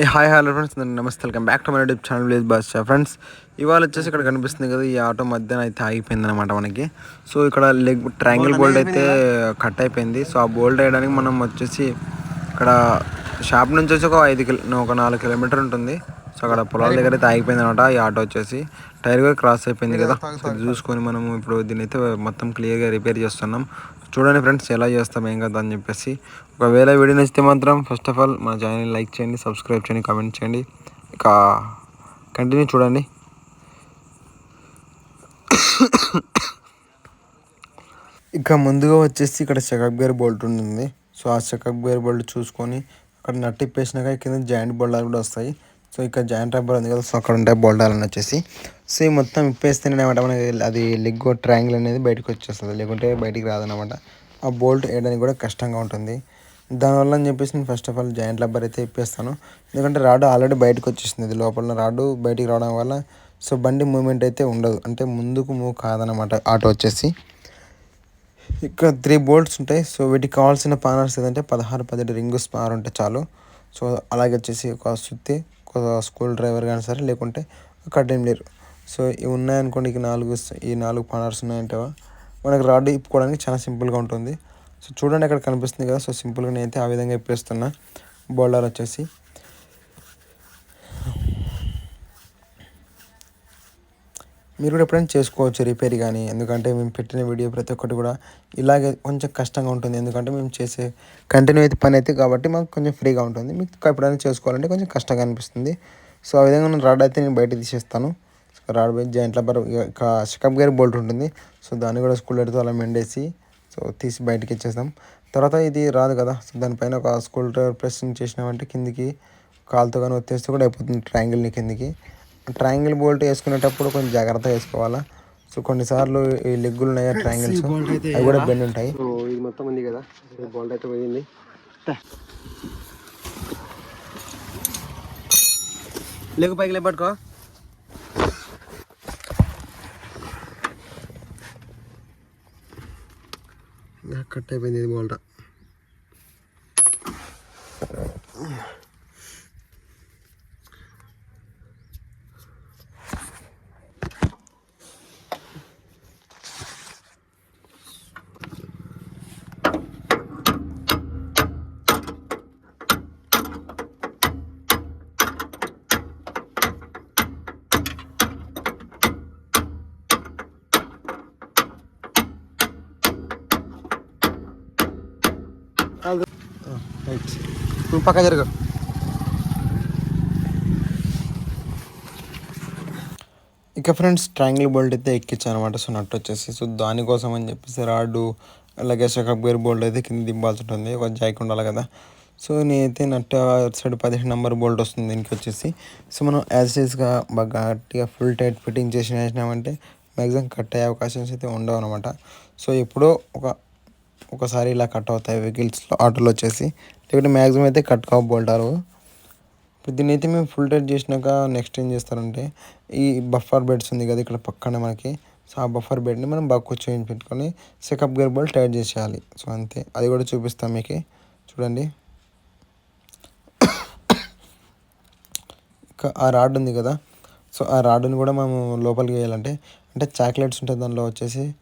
ఏ hi hello friends నమస్తే. Welcome back to my YouTube channel village boss friends ఇవాళ వచ్చేసి ఇక్కడ కనిపిస్తుంది కదా ఈ ఆటో మధ్యన అయితే ఆగిపోయింది అనమాట మనకి. సో ఇక్కడ లెగ్ ట్రయాంగిల్ బోల్డ్ అయితే కట్ అయిపోయింది. సో ఆ బోల్డ్ వేయడానికి మనం వచ్చేసి ఇక్కడ షాప్ నుంచి వచ్చి ఒక ఐదు కిలో ఒక నాలుగు కిలోమీటర్ ఉంటుంది. సో అక్కడ పొలాల దగ్గర అయితే ఆగిపోయింది అనమాట ఈ ఆటో వచ్చేసి టైర్ కూడా క్రాస్ అయిపోయింది కదా. సో చూసుకొని మనం ఇప్పుడు దీన్ని అయితే మొత్తం క్లియర్గా రిపేర్ చేస్తున్నాం. చూడండి ఫ్రెండ్స్ ఎలా చేస్తాం ఏం కదా అని చెప్పేసి. ఒకవేళ వీడియో నచ్చితే మాత్రం ఫస్ట్ ఆఫ్ ఆల్ మన ఛానల్ లైక్ చేయండి సబ్స్క్రైబ్ చేయండి కామెంట్ చేయండి. ఇక కంటిన్యూ చూడండి. ఇక ముందుగా వచ్చేసి ఇక్కడ చెకప్ గేర్ బోల్ట్ ఉంటుంది. సో ఆ చెకప్ గేర్ బోల్ట్ చూసుకొని అక్కడ నట్టి ఇప్పేసినాక కింద జాయింట్ బోల్డాలు కూడా వస్తాయి. సో ఇక్కడ జాయింట్ రబ్బర్ ఉంది కదా సో అక్కడ ఉంటాయి బోల్డాలని అని వచ్చేసి. సో ఈ మొత్తం ఇప్పేస్తేనే మనకి అది లెగ్ ట్రయాంగిల్ అనేది బయటకు వచ్చేస్తుంది. లేకుంటే బయటికి రాదనమాట ఆ బోల్ట్ వేయడానికి కూడా కష్టంగా ఉంటుంది. దానివల్ల అని చెప్పేసి నేను first of all joint rubber అయితే ఇప్పేస్తాను ఎందుకంటే రాడు ఆల్రెడీ బయటకు వచ్చేసింది. ఇది లోపల రాడు బయటికి రావడం వల్ల సో బండి మూమెంట్ అయితే ఉండదు. అంటే ముందుకు మూవ్ కాదనమాట ఆటో వచ్చేసి. ఇక్కడ త్రీ బోల్ట్స్ ఉంటాయి. సో వీటికి కావాల్సిన పానర్స్ ఏదంటే పదహారు పదిహేడు రింగు స్పార్ ఉంటే చాలు. సో అలాగే వచ్చేసి ఒక సుత్తి స్కూల్ డ్రైవర్ కానీ సరే లేకుంటే కటింగ్ లేరు. సో ఇవి ఉన్నాయనుకోండి ఇక నాలుగు ఈ నాలుగు పానర్స్ ఉన్నాయంటే మనకు రాడ్ ఇప్పుకోవడానికి చాలా సింపుల్గా ఉంటుంది. సో చూడండి అక్కడ కనిపిస్తుంది కదా. సో సింపుల్గా నేనైతే ఆ విధంగా ఇప్పేస్తున్నా. బోల్డర్ వచ్చేసి మీరు కూడా ఎప్పుడైనా చేసుకోవచ్చు రిపేర్ కానీ. ఎందుకంటే మేము పెట్టిన వీడియో ప్రతి ఒక్కటి కూడా ఇలాగే కొంచెం కష్టంగా ఉంటుంది. ఎందుకంటే మేము చేసే కంటిన్యూ అయితే పని అయితే కాబట్టి మాకు కొంచెం ఫ్రీగా ఉంటుంది. మీకు ఎప్పుడైనా చేసుకోవాలంటే కొంచెం కష్టంగా అనిపిస్తుంది. సో ఆ విధంగా నేను రాడ్ అయితే నేను బయట తీసేస్తాను. రాడ్ బయట జాయింట్ల బర్ షకప్ గేర్ బోల్ట్ ఉంటుంది. సో దాన్ని కూడా స్కూల్ ఎడుతూ అలా మెండేసి సో తీసి బయటకి ఇచ్చేస్తాం. తర్వాత ఇది రాదు కదా. సో దానిపైన ఒక స్కూల్ డ్రైవర్ ప్రెస్ చేసినామంటే కిందికి కాలుతో కానీ వచ్చేస్తే కూడా అయిపోతుంది. ట్రయాంగిల్ని కిందికి. ట్రయాంగిల్ బోల్ట్ వేసుకునేటప్పుడు కొంచెం జాగ్రత్తగా వేసుకోవాలా? సో కొన్నిసార్లు ఈ లెగ్గులు ఉన్నాయి ట్రయాంగిల్స్? అవి కూడా బెండ్ ఉంటాయి. సో ఇది మొత్తం ఉంది కదా. బోల్ట్ అయితే పోయింది. లేకు పైకి లేపట్టుకో కట్ అయిపోయింది ఇది బోల్ట్. రైట్ నువ్వు పక్క జరుగు. ఇక ఫ్రెండ్స్ ట్రయాంగిల్ బోల్ట్ అయితే ఎక్కించాను అనమాట సో నట్టు వచ్చేసి. సో దానికోసం అని చెప్పేసి రాడు అలాగే షకప్ గేర్ బోల్ట్ అయితే కింద దింపాల్సి ఉంటుంది. ఒక జాయిక్ ఉండాలి కదా. సో నేనైతే నట్టు సైడ్ పదిహేను నెంబర్ బోల్ట్ వస్తుంది దీనికి వచ్చేసి. సో మనం యాజ్ బాగా గట్టిగా ఫుల్ టైట్ ఫిట్టింగ్ చేసి వేసినామంటే మ్యాక్సిమం కట్ అయ్యే అవకాశం అయితే ఉండవు అనమాట సో ఎప్పుడో ఒక ఒకసారి ఇలా కట్ అవుతాయి వెహికల్స్లో ఆటోలో వచ్చేసి. లేకుంటే మ్యాక్సిమం అయితే కట్ కాబోల్టారు బోల్టారు ఇప్పుడు దీన్ని అయితే మేము ఫుల్ టైట్ చేసినాక నెక్స్ట్ ఏం చేస్తారంటే ఈ బఫర్ బెడ్స్ ఉంది కదా ఇక్కడ పక్కనే మనకి. సో ఆ బఫర్ బెడ్ని మనం బాగా కూర్చొని పెట్టుకొని సెకప్ గేర్ బోల్ట్ టైట్ చేసేయాలి. సో అంతే. అది కూడా చూపిస్తాం మీకు. చూడండి. ఆ రాడ్ ఉంది కదా. సో ఆ రాడ్ని కూడా మనం లోపలికి వేయాలంటే అంటే చాక్లెట్స్ ఉంటుంది దానిలో వచ్చేసి.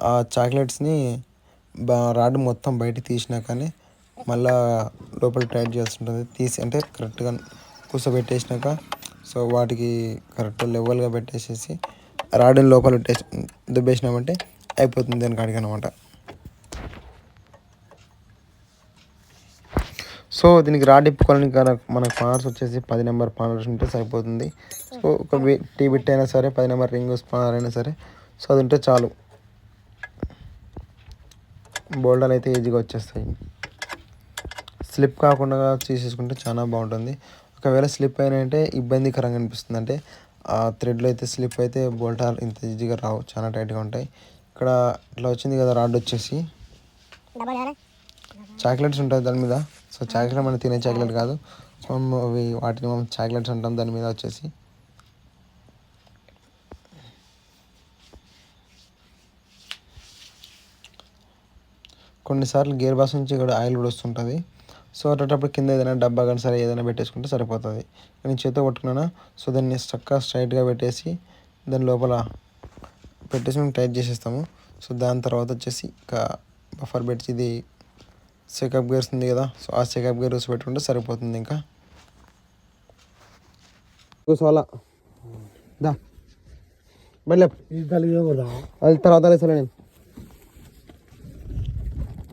ఆ చాక్లెట్స్ని రాడ్ మొత్తం బయట తీసినా కానీ మళ్ళా లోపల టైట్ చేస్తుంటుంది. తీసి అంటే కరెక్ట్గా కూర్చోబెట్టేసినాక సో వాటికి కరెక్ట్ లెవెల్గా పెట్టేసేసి రాడ్ని లోపల పెట్టేసి దుబ్బేసినామంటే అయిపోతుంది దానికి కాడికి అనమాట సో దీనికి రాడ్ ఇప్పుకోవడానికి మనకు పానర్స్ వచ్చేసి పది నెంబర్ పానర్స్ ఉంటే సరిపోతుంది. సో ఒక టీ బిట్ అయినా సరే పది నెంబర్ రింగ్ స్పానర్ అయినా సరే సో అది ఉంటే చాలు. బోల్డర్లు అయితే ఈజీగా వచ్చేస్తాయి. స్లిప్ కాకుండా తీసేసుకుంటే చాలా బాగుంటుంది. ఒకవేళ స్లిప్ అయినంటే ఇబ్బందికరంగా అనిపిస్తుంది. అంటే ఆ థ్రెడ్లో అయితే స్లిప్ అయితే బోల్టార్ ఇంత ఈజీగా రావు. చాలా టైట్గా ఉంటాయి. ఇక్కడ ఇట్లా వచ్చింది కదా రాడ్ వచ్చేసి. చాక్లెట్స్ ఉంటాయి దాని మీద. సో చాక్లెట్ మనం తినే చాక్లెట్ కాదు. సో అవి వాటిని మనం చాక్లెట్స్ అంటాం. దాని మీద వచ్చేసి. కొన్నిసార్లు గేర్ బాక్స్ నుంచి కూడా ఆయిల్ కూడా వస్తుంటుంది. సో అటప్పుడు కింద ఏదైనా డబ్బా కానీ సరే ఏదైనా పెట్టేసుకుంటే సరిపోతుంది. నేను చేతితో పట్టుకున్నాను సో దాన్ని చక్కగా స్ట్రైట్గా పెట్టేసి దాని లోపల పెట్టేసి మేము టైట్ చేసేస్తాము. సో దాని తర్వాత వచ్చేసి ఇంకా బఫర్ బెడ్స్ ఇది చెకప్ గేర్స్ ఉంది కదా సో ఆ చెకప్ గేర్ యూస్ పెట్టుకుంటే సరిపోతుంది ఇంకా. కూర్చోవాలా దా. కూడా అది తర్వాత నేను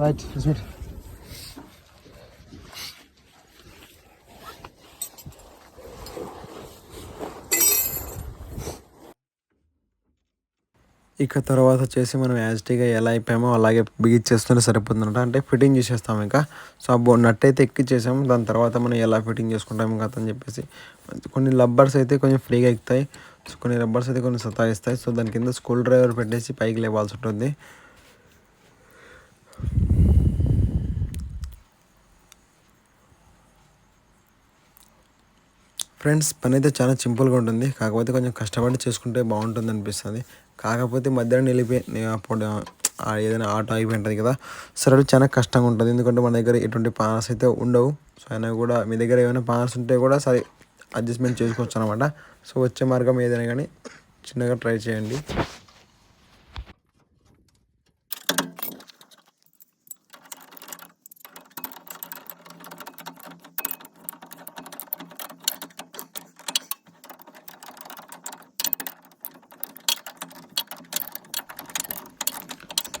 Right, ist బండి ఇక తర్వాత వచ్చేసి మనం యాజిటీగా ఎలా అయిపోయామో అలాగే బిగించేస్తూనే సరిపోతుందంట అంటే ఫిట్టింగ్ చేసేస్తాం ఇంకా. సో ఆ బో నట్ అయితే ఎక్కిచ్చేసాము. దాని తర్వాత మనం ఎలా ఫిట్టింగ్ చేసుకుంటాం ఇంకా అని చెప్పేసి. కొన్ని లబ్బర్స్ అయితే కొంచెం ఫ్రీగా ఎక్కుతాయి. సో కొన్ని రబ్బర్స్ అయితే కొన్ని సతాయిస్తాయి. సో దాని కింద స్కూల్ డ్రైవర్ పెట్టేసి పైకి లేవాల్సి ఉంటుంది. ఫ్రెండ్స్ పని అయితే చాలా సింపుల్గా ఉంటుంది. కాకపోతే కొంచెం కష్టపడి చేసుకుంటే బాగుంటుంది అనిపిస్తుంది. కాకపోతే మధ్యాహ్నం వెళ్ళిపోయి అప్పుడు ఏదైనా ఆటో అయిపోయి ఉంటుంది కదా. సరే చాలా కష్టంగా ఉంటుంది. ఎందుకంటే మన దగ్గర ఎటువంటి పానర్స్ అయితే ఉండవు. సో అయినా కూడా మీ దగ్గర ఏమైనా పానర్స్ ఉంటే కూడా సరే అడ్జస్ట్మెంట్ చేసుకోవచ్చు అనమాట సో వచ్చే మార్గం ఏదైనా కానీ చిన్నగా ట్రై చేయండి.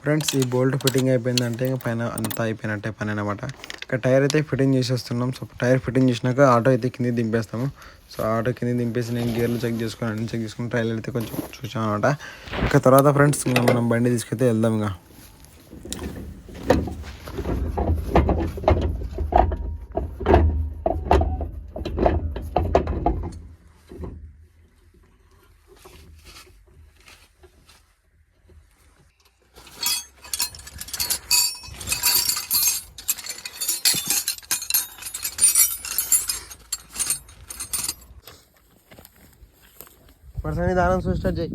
ఫ్రెండ్స్ ఈ బోల్ట్ ఫిట్టింగ్ అయిపోయిందంటే ఇంకా పైన అంతా అయిపోయినట్టే పని అనమాట ఇక టైర్ అయితే ఫిట్టింగ్ చేసేస్తున్నాం. సో టైర్ ఫిట్టింగ్ చేసినాక ఆటో అయితే కింద దింపేస్తాము. సో ఆటో కింద దింపేసి నేను గేర్లు చెక్ చేసుకుని అన్ని చెక్ చేసుకుని టైర్లు అయితే కొంచెం చూసాం అనమాట ఇక తర్వాత ఫ్రెండ్స్ ఇంకా మనం బండి తీసుకెళ్తే వెళ్దాం ఇంకా. పర్సన్ దానం స్టార్ట్ చేయి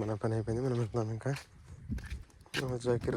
మన పని అయిపోయింది మనం వెళ్తున్నాం ఇంకా. జాకిర్